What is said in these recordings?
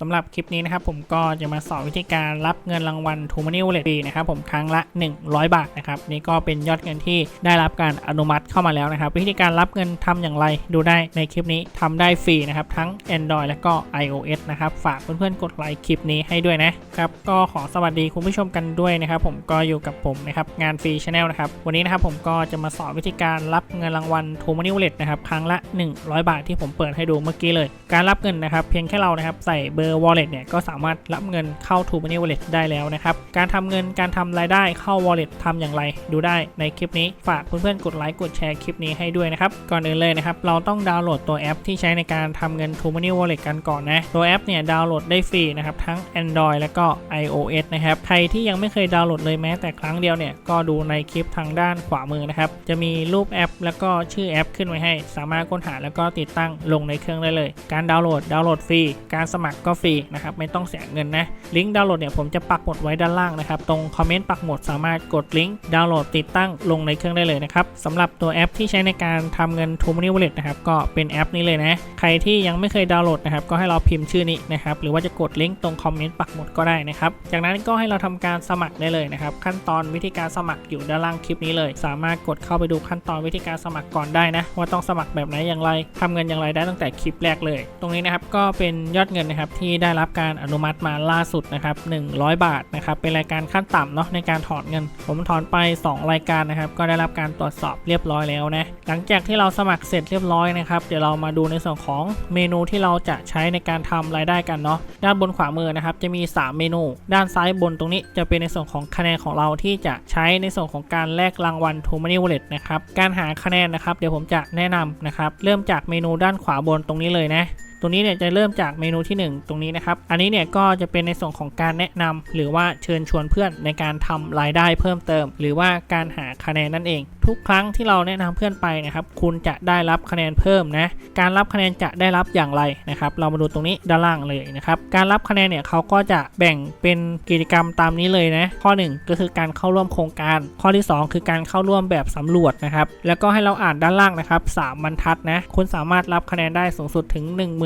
สำหรับคลิปนี้นะครับผมก็จะมาสอนวิธีการรับเงินรางวัลทูมานิวเลตฟรีนะครับผมครั้งละ 100 บาทนะครับนี่ก็เป็นยอดเงินที่ได้รับการอนุมัติเข้ามาแล้วนะครับ วิธีการรับเงินทำอย่างไรดูได้ในคลิปนี้ทำได้ฟรีนะครับทั้ง Android และก็ iOS นะครับฝากเพื่อนๆกดไลค์คลิปนี้ให้ด้วยนะครับก็ขอสวัสดีคุณผู้ชมกันด้วยนะครับผมก็อยู่กับผมนะครับงานฟรีชาแนลนะครับวันนี้นะครับผมก็จะมาสอนวิธีการรับเงินรางวัลทูมานิวเลตนะครับครั้งละ 100 บาทที่ผมเปิดให้ดูเมื่อกี้เลย การรับเงินนะครับเพียงแค่เรานะครับใส่เบอร์ wallet เนี่ยก็สามารถรับเงินเข้า t ู Money Wallet ได้แล้วนะครับ การทำเงินการทำรายได้เข้า wallet ทำอย่างไร ดูได้ในคลิปนี้ ฝากเพื่อนๆกดไลค์กดแชร์คลิปนี้ให้ด้วยนะครับ ก่อนอื่นเลยนะครับ เราต้องดาวน์โหลดตัวแอปที่ใช้ในการทำเงิน t ู Money Wallet กันก่อนนะ ตัวแอปเนี่ยดาวน์โหลดได้ฟรีนะครับทั้ง Android และก็ iOS นะครับใครที่ยังไม่เคยดาวน์โหลดเลยแม้แต่ครั้งเดียวเนี่ยก็ดูในคลิปทางด้านขวามือนะครับจะมีรูปแอป แล้วก็ชื่อแอปขึ้นไว้ให้ สามารถค้นหาแล้วก็ติดตั้งลงในเครื่องได้เลย การดาวน์โหลดดาวน์โหลดฟรี การสมัครก็ฟรีนะครับไม่ต้องเสียเงินนะลิงก์ดาวน์โหลดเนี่ยผมจะปักหมุดไว้ด้านล่างนะครับตรงคอมเมนต์ปักหมุดสามารถกดลิงก์ดาวน์โหลดติดตั้งลงในเครื่องได้เลยนะครับสำหรับตัวแอปที่ใช้ในการทำเงิน t ู Money Wallet นะครับก็เป็นแอปนี้เลยนะใครที่ยังไม่เคยดาวน์โหลดนะครับก็ให้เราพิมพ์ชื่อนี้นะครับหรือว่าจะกดลิงก์ตรงคอมเมนต์ปักหมุดก็ได้นะครับจากนั้นก็ให้เราทำการสมัครได้เลยนะครับขั้นตอนวิธีการสมัครอยู่ด้านล่างคลิปนี้เลย สามารถกดเข้าไปดูขั้นตอนวิธีการสมัครก่อนได้นะว่าต้องสมัครแบบไหนอย่างไรทำเงินอย่างไรได้ตั้งแต่คลิปแรกเลย ตรงนี้นะครับก็เป็นยอดเงินนะครับทได้รับการอนุมัติมาล่าสุดนะครับ100 บาทนะครับเป็นรายการขั้นต่ำเนาะในการถอนเงิน ผมถอนไป 2 รายการนะครับก็ได้รับการตรวจสอบเรียบร้อยแล้วนะหลังจากที่เราสมัครเสร็จเรียบร้อยนะครับเดี๋ยวเรามาดูในส่วนของเมนูที่เราจะใช้ในการทำรายได้กันเนาะด้านบนขวามือนะครับจะมี 3 เมนู ด้านซ้ายบนตรงนี้จะเป็นในส่วนของคะแนนของเราที่จะใช้ในส่วนของการแลกรางวัล t ู Money Wallet นะครับการหาคะแนนนะครับเดี๋ยวผมจะแนะนำนะครับเริ่มจากเมนูด้านขวาบนตรงนี้เลยนะ รงนี้เนี่ยจะเริ่มจากเมนูที่ 1 ตรงนี้นะครับ อันนี้เนี่ยก็จะเป็นในส่วนของการแนะนำหรือว่าเชิญชวนเพื่อนในการทำรายได้เพิ่มเติม หรือว่าการหาคะแนนนั่นเอง ทุกครั้งที่เราแนะนำเพื่อนไปนะครับคุณจะได้รับคะแนนเพิ่มนะการรับคะแนนจะได้รับอย่างไรนะครับ เรามาดูตรงนี้ด้านล่างเลยนะครับการรับคะแนนเนี่ยเขาก็จะแบ่งเป็นกิจกรรมตามนี้เลยนะข้อ 1 ก็คือการเข้าร่วมโครงการ ข้อที่ 2 คือการเข้าร่วมแบบสำรวจนะครับแล้วก็ให้เราอ่านด้านล่างนะครับ3บรรทัดนะคุณสามารถรับคะแนนได้สูงสุดถึง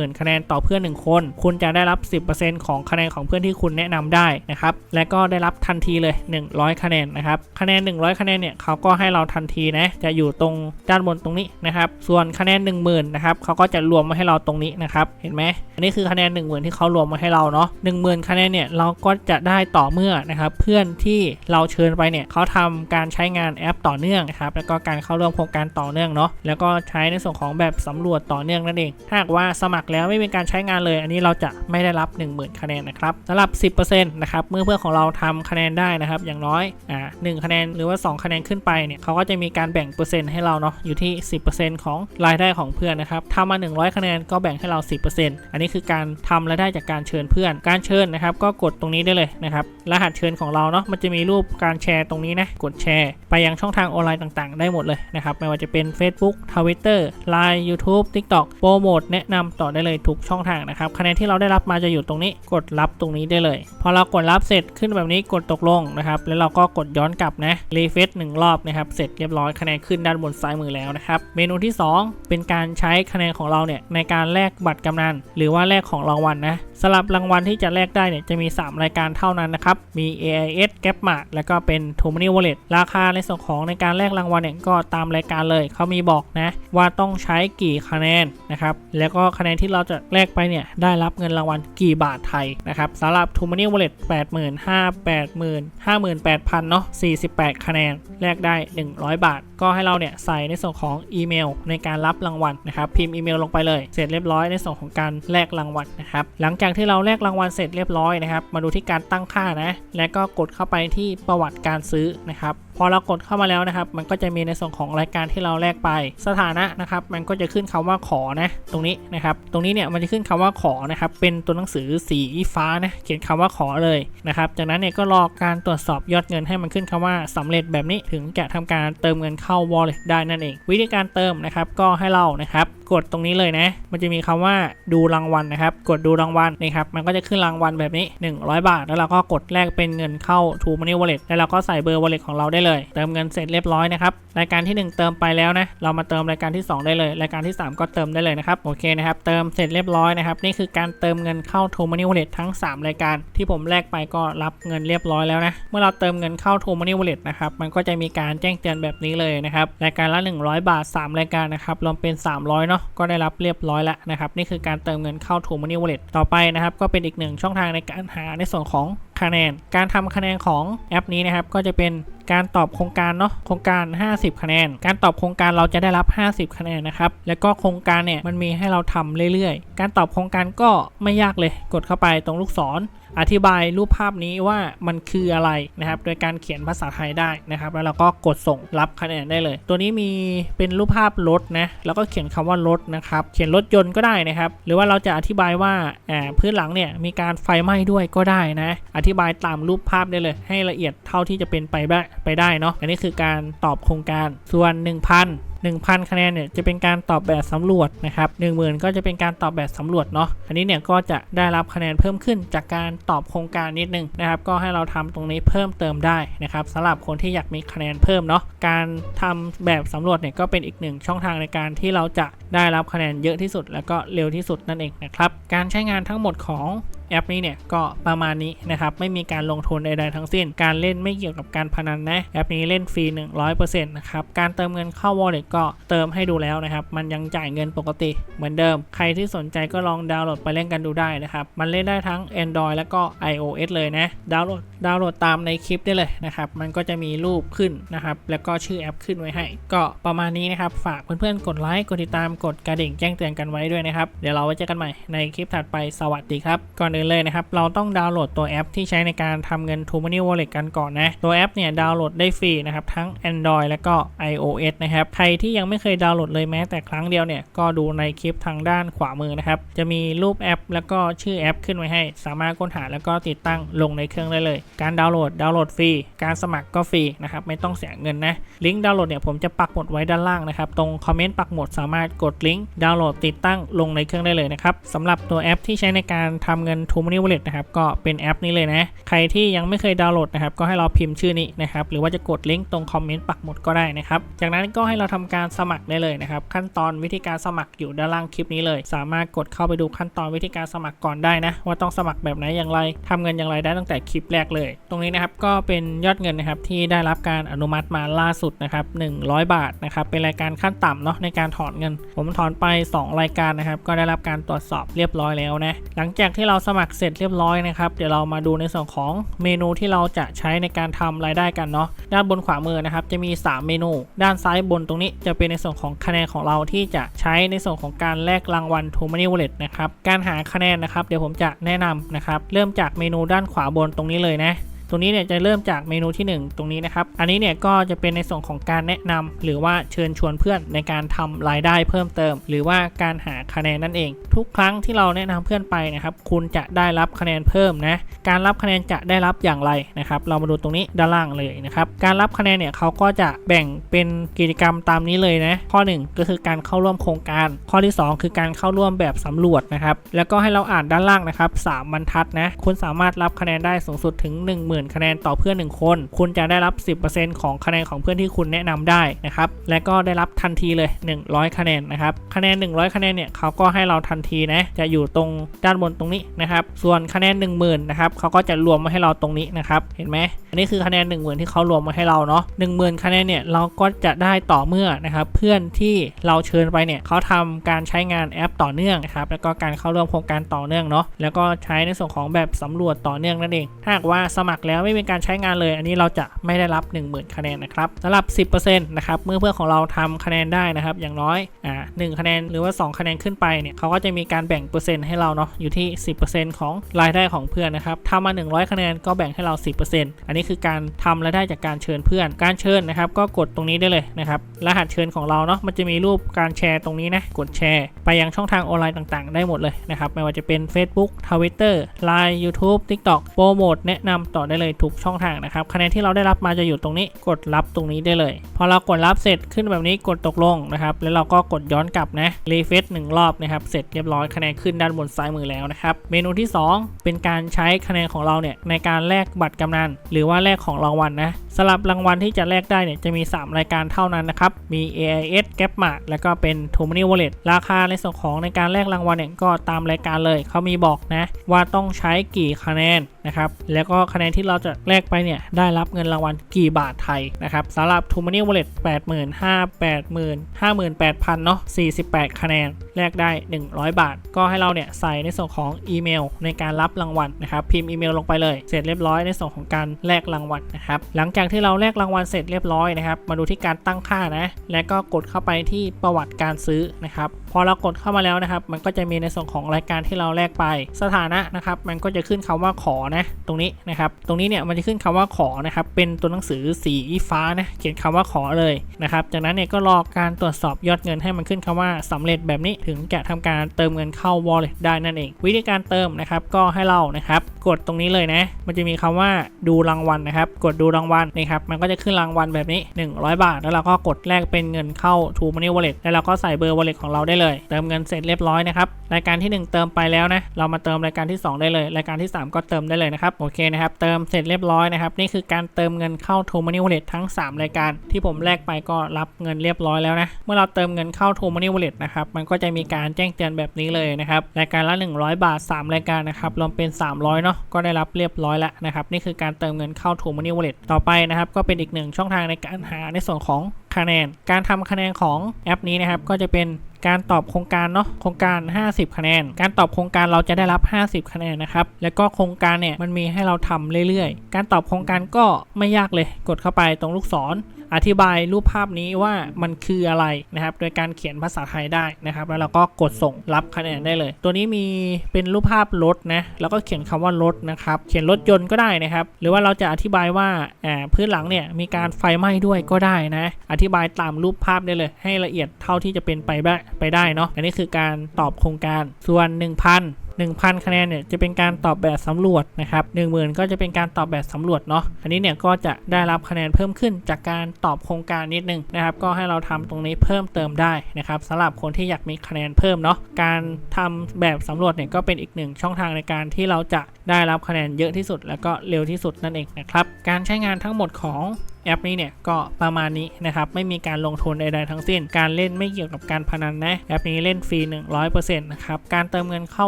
10,000 คะแนนต่อเพื่อน 1 คน คุณจะได้รับ 10%ของคะแนนของเพื่อนที่คุณแนะนำได้นะครับ และก็ได้รับทันทีเลย 100 คะแนนนะครับ คะแนน 100 คะแนนเนี่ยเขาก็ให้เราทันทีนะ จะอยู่ตรงด้านบนตรงนี้นะครับ ส่วนคะแนน 10,000นะครับเขาก็จะรวมมาให้เราตรงนี้นะครับ เห็นไหมอันนี้คือคะแนน 10,000 ที่เขารวมมาให้เราเนาะ10,000 คะแนนเนี่ยเราก็จะได้ต่อเมื่อนะครับ เพื่อนที่เราเชิญไปเนี่ยเขาทำการใช้งานแอปต่อเนื่องนะครับ แล้วก็การเข้าร่วมโครงการต่อเนื่องเนาะ แล้วก็ใช้ในส่วนของแบบสำรวจต่อเนื่องนั่นเองถ้าหากว่าสมัครแล้วไม่มีการใช้งานเลย อันนี้เราจะไม่ได้รับ 10,000 คะแนนนะครับสำหรับ 10%นะครับเมื่อเพื่อนของเราทำคะแนนได้นะครับ อย่างน้อยอ่า1คะแนนหรือว่า 2 คะแนนขึ้นไปเนี่ยเขาก็จะมีการแบ่งเปอร์เซ็นต์ให้เราเนาะอยู่ที่ 10%ของรายได้ของเพื่อนนะครับทำมา 100 คะแนนก็แบ่งให้เรา 10%อันนี้คือการทำรายได้จากการเชิญเพื่อน การเชิญนะครับ ก็กดตรงนี้ได้เลยนะครับรหัสเชิญของเราเนาะมันจะมีรูปการแชร์ตรงนี้นะกดแชร์ ไปยังช่องทางออนไลน์ต่างๆ ได้หมดเลยนะครับไม่ว่าจะเป็น Facebook Twitter Line YouTube TikTok โปรโมทแนะนำต่อได้เลยทุกช่องทางนะครับคะแนนที่เราได้รับมาจะอยู่ตรงนี้ กดรับตรงนี้ได้เลย พอเรากดรับเสร็จขึ้นแบบนี้กดตกลงนะครับแล้วเราก็กดย้อนกลับนะรีเฟซหนึ่งรอบนะครับเสร็จเรียบร้อยคะแนนขึ้นด้านบนซ้ายมือแล้วนะครับเมนูที่ 2 เป็นการใช้คะแนนของเราเนี่ยในการแลกบัตรกำนันหรือว่าแลกของรางวัลนะสำหรับรางวัลที่จะแลกได้เนี่ยจะมี 3 รายการเท่านั้นนะครับ มี AIS g a p m a r t แล้วก็เป็น t o m o n y Wallet ราคาในส่วนของในการแลกรางวัลเนี่ยก็ตามรายการเลยเขามีบอกนะว่าต้องใช้กี่คะแนนนะครับแล้วก็คะแนนที่เราจะแลกไปเนี่ยได้รับเงินรางวัลกี่บาทไทยนะครับสำหรับ t o Money Wallet 85,000 80,000 58,000เนาะ48คะแนนแลกได้100บาท ก็ให้เราเนี่ยใส่ในส่วนของอีเมล ในการรับรางวัลนะครับพิมพ์อีเมลลงไปเลยเสร็จเรียบร้อยในส่วนของการแลกรางวัลนะครับหลังจากที่เราแลกรางวัลเสร็จเรียบร้อยนะครับมาดูที่การตั้งค่านะแล้วก็กดเข้าไปที่ประวัติการซื้อนะครับ พอเรากดเข้ามาแล้วนะครับ มันก็จะมีในส่วนของรายการที่เราแลกไป สถานะนะครับ มันก็จะขึ้นคำว่าขอนะตรงนี้นะครับ ตรงนี้เนี่ยมันจะขึ้นคำว่าขอนะครับ เป็นตัวหนังสือสีฟ้านะเขียนคำว่าขอเลยนะครับ จากนั้นเนี่ยก็รอการตรวจสอบยอดเงินให้มันขึ้นคำว่าสำเร็จแบบนี้ถึงจะทำการเติมเงินเข้า wallet ได้นั่นเอง วิธีการเติมนะครับก็ให้เรานะครับ กดตรงนี้เลยนะ มันจะมีคำว่าดูรางวัลนะครับ กดดูรางวัลนี่ครับ มันก็จะขึ้นรางวัลแบบนี้ 100 บาท แล้วเราก็กดแลกเป็นเงินเข้า True Money Wallet แล้วเราก็ใส่เบอร์ wallet ของเราได้เลย เติมเงินเสร็จเรียบร้อยนะครับ รายการที่ 1 เติมไปแล้วนะ เรามาเติมรายการที่ 2 ได้เลย รายการที่ 3 ก็เติมได้เลยนะครับ โอเคนะครับ เติมเสร็จเรียบร้อยนะครับ นี่คือการเติมเงินเข้า True Money Wallet ทั้ง 3 รายการ ที่ผมแลกไปก็รับเงินเรียบร้อยแล้วนะ เมื่อเราเติมเงินเข้า True Money Wallet นะครับ มันก็จะมีการแจ้งเตือนแบบนี้เลยนะครับ รายการละ 100 บาท 3 รายการนะครับ รวมเป็น 300เนาะก็ได้รับเรียบร้อยแล้วนะครับนี่คือการเติมเงินเข้า True Money Wallet ต่อไปนะครับก็เป็นอีกหนึ่งช่องทางในการหาในส่วนของคะแนน การทำคะแนนของแอปนี้นะครับก็จะเป็นการตอบโครงการเนาะโครงการ 50 คะแนน การตอบโครงการเราจะได้รับ 50 คะแนนนะครับแล้วก็โครงการเนี่ยมันมีให้เราทำเรื่อยๆ การตอบโครงการก็ไม่ยากเลยกดเข้าไปตรงลูกศร อธิบายรูปภาพนี้ว่ามันคืออะไรนะครับ โดยการเขียนภาษาไทยได้นะครับ แล้วเราก็กดส่งรับคะแนนได้เลย ตัวนี้มีเป็นรูปภาพรถนะ แล้วก็เขียนคำว่ารถนะครับ เขียนรถยนต์ก็ได้นะครับ หรือว่าเราจะอธิบายว่าอ่าพื้นหลังเนี่ยมีการไฟไหม้ด้วยก็ได้นะ อธิบายตามรูปภาพได้เลย ให้ละเอียดเท่าที่จะเป็นไปได้ไปได้เนาะ อันนี้คือการตอบโครงการ ส่วน 1,000 1,000 คะแนนเนี่ยจะเป็นการตอบแบบสำรวจนะครับ10,000 ก็จะเป็นการตอบแบบสำรวจเนาะอันนี้เนี่ยก็จะได้รับคะแนนเพิ่มขึ้นจากการตอบโครงการนิดนึงนะครับก็ให้เราทำตรงนี้เพิ่มเติมได้นะครับสำหรับคนที่อยากมีคะแนนเพิ่มเนาะการทำแบบสำรวจเนี่ยก็เป็นอีกหนึ่งช่องทางในการที่เราจะได้รับคะแนนเยอะที่สุด แล้วก็เร็วที่สุดนั่นเองนะครับการใช้งานทั้งหมดของ แอปนี้เนี่ยก็ประมาณนี้นะครับไม่มีการลงทุนใดๆทั้งสิ้น การเล่นไม่เกี่ยวกับการพนันนะแอปนี้เล่นฟรี 100%นะครับการเติมเงินเข้า wallet ก็เติมให้ดูแล้วนะครับมันยังจ่ายเงินปกติเหมือนเดิม ใครที่สนใจก็ลองดาวน์โหลดไปเล่นกันดูได้นะครับมันเล่นได้ทั้ง Android แล้วก็ iOS เลยนะดาวน์โหลดดาวน์โหลดตามในคลิปได้เลยนะครับมันก็จะมีรูปขึ้นนะครับแล้วก็ชื่อแอปขึ้นไว้ให้ ก็ประมาณนี้นะครับฝากเพื่อนๆกดไลค์กดติดตามกดกระดิ่งแจ้งเตือนกันไว้ด้วยนะครับเดี๋ยวเราไว้เจอกันใหม่ในคลิปถัดไปสวัสดีครับก่อนอื่นเลยนะครับ เราต้องดาวน์โหลดตัวแอปที่ใช้ในการทำเงิน True Money Wallet กันก่อนนะ ตัวแอปเนี่ยดาวน์โหลดได้ฟรีนะครับ ทั้ง Android แล้วก็ iOS นะครับ ใครที่ยังไม่เคยดาวน์โหลดเลยแม้แต่ครั้งเดียวเนี่ย ก็ดูในคลิปทางด้านขวามือนะครับ จะมีรูปแอป แล้วก็ชื่อแอปขึ้นไว้ให้ สามารถค้นหาแล้วก็ติดตั้งลงในเครื่องได้เลย การดาวน์โหลดดาวน์โหลดฟรี การสมัครก็ฟรีนะครับ ไม่ต้องเสียเงินนะ ลิงก์ดาวน์โหลดเนี่ยผมจะปักหมุดไว้ด้านล่างนะครับ ตรงคอมเมนต์ปักหมุดสามารถกดลิงก์ดาวน์โหลดติดตั้งลงในเครื่องได้เลยนะครับสำหรับตัวแอปที่ใช้ในการทำเงิน True Money Wallet นะครับก็เป็นแอปนี้เลยนะ ใครที่ยังไม่เคยดาวน์โหลดนะครับก็ให้เราพิมพ์ชื่อนี้นะครับหรือว่าจะกดลิงก์ตรงคอมเมนต์ปักหมุดก็ได้นะครับจากนั้นก็ให้เราทำการสมัครได้เลยนะครับขั้นตอนวิธีการสมัครอยู่ด้านล่างคลิปนี้เลย สามารถกดเข้าไปดูขั้นตอนวิธีการสมัครก่อนได้นะ ว่าต้องสมัครแบบไหนอย่างไรทำเงินอย่างไรได้ตั้งแต่คลิปแรกเลย ตรงนี้นะครับก็เป็นยอดเงินนะครับที่ได้รับการอนุมัติมาล่าสุดนะครับ100 บาทนะครับเป็นรายการขั้นต่ำเนาะในการถอนเงิน ผมถอนไป 2 รายการนะครับก็ได้รับการตรวจสอบเรียบร้อยแล้วนะหลังจากที่เราสมัครเสร็จเรียบร้อยนะครับเดี๋ยวเรามาดูในส่วนของเมนูที่เราจะใช้ในการทำรายได้กันเนาะด้านบนขวามือนะครับจะมี 3 เมนู ด้านซ้ายบนตรงนี้จะเป็นในส่วนของคะแนนของเราที่จะใช้ในส่วนของการแลกรางวัล True Money Wallet นะครับการหาคะแนนนะครับเดี๋ยวผมจะแนะนำนะครับเริ่มจากเมนูด้านขวาบนตรงนี้เลยนะ ตรงนี้เนี่ยจะเริ่มจากเมนูที่ 1 ตรงนี้นะครับ อันนี้เนี่ยก็จะเป็นในส่วนของการแนะนำหรือว่าเชิญชวนเพื่อนในการทำรายได้เพิ่มเติม หรือว่าการหาคะแนนนั่นเอง ทุกครั้งที่เราแนะนำเพื่อนไปนะครับ คุณจะได้รับคะแนนเพิ่มนะ การรับคะแนนจะได้รับอย่างไรนะครับ เรามาดูตรงนี้ด้านล่างเลยนะครับ การรับคะแนนเนี่ยเขาก็จะแบ่งเป็นกิจกรรมตามนี้เลยนะ ข้อ 1 ก็คือการเข้าร่วมโครงการ ข้อที่ 2 คือการเข้าร่วมแบบสำรวจนะครับ แล้วก็ให้เราอ่านด้านล่างนะครับสามบรรทัดนะ คุณสามารถรับคะแนนได้สูงสุดถึง10,000 คะแนนต่อเพื่อน 1 คน คุณจะได้รับ 10%ของคะแนนของเพื่อนที่คุณแนะนำได้นะครับ และก็ได้รับทันทีเลย 100 คะแนนนะครับ คะแนน 100 คะแนนเนี่ยเขาก็ให้เราทันทีนะ จะอยู่ตรงด้านบนตรงนี้นะครับ ส่วนคะแนน 10,000นะครับเขาก็จะรวมมาให้เราตรงนี้นะครับ เห็นไหมอันนี้คือคะแนน 10,000 ที่เขารวมมาให้เราเนาะ10,000 คะแนนเนี่ยเราก็จะได้ต่อเมื่อนะครับเพื่อนที่เราเชิญไปเนี่ยเขาทำการใช้งานแอปต่อเนื่องนะครับแล้วก็การเข้าร่วมโครงการต่อเนื่องเนาะแล้วก็ใช้ในส่วนของแบบสำรวจต่อเนื่องนั่นเองถ้าหากว่าสมัครแล้วไม่มีการใช้งานเลย อันนี้เราจะไม่ได้รับ 10,000 คะแนนนะครับสำหรับ 10%นะครับเมื่อเพื่อนของเราทำคะแนนได้นะครับ อย่างน้อยอ่า1คะแนนหรือว่า 2 คะแนนขึ้นไปเนี่ยเขาก็จะมีการแบ่งเปอร์เซ็นต์ให้เราเนาะอยู่ที่ 10%ของรายได้ของเพื่อนนะครับทำมา 100 คะแนนก็แบ่งให้เรา 10%อันนี้คือการทำรายได้จากการเชิญเพื่อน การเชิญนะครับ ก็กดตรงนี้ได้เลยนะครับรหัสเชิญของเราเนาะมันจะมีรูปการแชร์ตรงนี้นะกดแชร์ ไปยังช่องทางออนไลน์ต่างๆ ได้หมดเลยนะครับไม่ว่าจะเป็น Facebook Twitter Line YouTube TikTok โปรโมทแนะนำต่อได้เลยทุกช่องทางนะครับคะแนนที่เราได้รับมาจะอยู่ตรงนี้ กดรับตรงนี้ได้เลย พอเรากดรับเสร็จขึ้นแบบนี้กดตกลงนะครับแล้วเราก็กดย้อนกลับนะรีเฟซหนึ่งรอบนะครับเสร็จเรียบร้อยคะแนนขึ้นด้านบนซ้ายมือแล้วนะครับเมนูที่ 2 เป็นการใช้คะแนนของเราเนี่ยในการแลกบัตรกำนันหรือว่าแลกของรางวัลนะสำหรับรางวัลที่จะแลกได้เนี่ยจะมี 3 รายการเท่านั้นนะครับ มี AIS g a p m a r แล้วก็เป็น t o m o n y Wallet ราคาในส่วนของในการแลกรางวัลเนี่ยก็ตามรายการเลยเขามีบอกนะว่าต้องใช้กี่คะแนน นะครับแล้วก็คะแนนที่เราจะแลกไปเนี่ยได้รับเงินรางวัลกี่บาทไทยนะครับสำหรับ t o m o n y Wallet 85,000 80,000 58,000เนาะ48คะแนนแลกได้ 100 บาท ก็ให้เราเนี่ยใส่ในส่วนของอีเมล ในการรับรางวัลนะครับพิมพ์อีเมลลงไปเลย เสร็จเรียบร้อยในส่วนของการแลกรางวัลนะครับหลังจากที่เราแลกรางวัลเสร็จเรียบร้อยนะครับมาดูที่การตั้งค่านะแล้วก็กดเข้าไปที่ประวัติการซื้อนะครับพอเรากดเข้ามาแล้วนะครับมันก็จะมีในส่วนของรายการที่เราแลกไป สถานะนะครับมันก็จะขึ้นคำว่าขอนะตรงนี้นะครับตรงนี้เนี่ยมันจะขึ้นคำว่าขอนะครับเป็นตัวหนังสือสีฟ้านะเขียนคำว่าขอเลยนะครับจากนั้นเนี่ยก็รอการตรวจสอบยอดเงินให้มันขึ้นคำว่าสำเร็จแบบนี้ถึงจะทำการเติมเงินเข้า wallet ได้นั่นเอง วิธีการเติมนะครับก็ให้เรานะครับกดตรงนี้เลยนะมันจะมีคำว่าดูรางวัลนะครับกดดูรางวัลนะครับมันก็จะขึ้นรางวัลแบบนี้ 100 บาท แล้วเราก็กดแลกเป็นเงินเข้า True Money Wallet แล้วเราก็ใส่เบอร์ wallet ของเราได้เลย เติมเงินเสร็จเรียบร้อยนะครับรายการที่ 1 เติมไปแล้วนะเรามาเติมรายการที่ 2 ได้เลย รายการที่ 3 ก็เติมได้เลยนะครับ โอเคนะครับ เติมเสร็จเรียบร้อยนะครับ นี่คือการเติมเงินเข้า True Money Wallet ทั้ง 3 รายการ ที่ผมแลกไปก็รับเงินเรียบร้อยแล้วนะ เมื่อเราเติมเงินเข้า True Money Wallet นะครับ มันก็จะมีการแจ้งเตือนแบบนี้เลยนะครับ รายการละ 100 บาท 3 รายการนะครับ รวมเป็น 300 เนาะ ก็ได้รับเรียบร้อยแล้วนะครับ นี่คือการเติมเงินเข้า True Money Wallet ต่อไปนะครับ ก็เป็นอีกหนึ่งช่องทางในการหาในส่วนของคะแนน การทำคะแนนของแอปนี้นะครับ ก็จะเป็น การตอบโครงการเนาะโครงการ 50 คะแนน การตอบโครงการเราจะได้รับ 50 คะแนนนะครับ แล้วก็โครงการเนี่ยมันมีให้เราทำเรื่อยๆ การตอบโครงการก็ไม่ยากเลย กดเข้าไปตรงลูกศร อธิบายรูปภาพนี้ว่ามันคืออะไรนะครับ โดยการเขียนภาษาไทยได้นะครับ แล้วเราก็กดส่งรับคะแนนได้เลย ตัวนี้มีเป็นรูปภาพรถนะ แล้วก็เขียนคำว่ารถนะครับ เขียนรถยนต์ก็ได้นะครับ หรือว่าเราจะอธิบายว่าอ่าพื้นหลังเนี่ยมีการไฟไหม้ด้วยก็ได้นะ อธิบายตามรูปภาพได้เลย ให้ละเอียดเท่าที่จะเป็นไปได้ไปได้เนาะ อันนี้คือการตอบโครงการส่วน 1,000 1,000 คะแนนเนี่ยจะเป็นการตอบแบบสำรวจนะครับ10,000 ก็จะเป็นการตอบแบบสำรวจเนาะอันนี้เนี่ยก็จะได้รับคะแนนเพิ่มขึ้นจากการตอบโครงการนิดนึงนะครับก็ให้เราทำตรงนี้เพิ่มเติมได้นะครับสำหรับคนที่อยากมีคะแนนเพิ่มเนาะการทำแบบสำรวจเนี่ยก็เป็นอีกหนึ่งช่องทางในการที่เราจะ ได้รับคะแนนเยอะที่สุด แล้วก็เร็วที่สุดนั่นเองนะครับ การใช้งานทั้งหมดของแอปนี้เนี่ยก็ประมาณนี้นะครับ ไม่มีการลงทุนใดๆทั้งสิ้น การเล่นไม่เกี่ยวกับการพนันนะแอปนี้เล่นฟรี 100%นะครับ การเติมเงินเข้า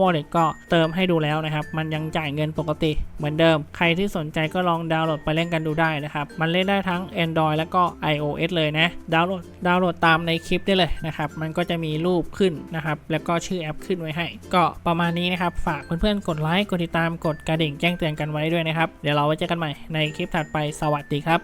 wallet ก็เติมให้ดูแล้วนะครับ มันยังจ่ายเงินปกติเหมือนเดิม ใครที่สนใจก็ลองดาวน์โหลดไปเล่นกันดูได้นะครับ มันเล่นได้ทั้ง Android แล้วก็ iOS เลยนะดาวน์โหลดดาวน์โหลดตามในคลิปได้เลยนะครับมันก็จะมีรูปขึ้นนะครับแล้วก็ชื่อแอปขึ้นไว้ให้ ก็ประมาณนี้นะครับฝากเพื่อนๆกดไลค์กดติดตามกดกระดิ่งแจ้งเตือนกันไว้ด้วยนะครับ เดี๋ยวเราไว้เจอกันใหม่ในคลิปถัดไปสวัสดีครับ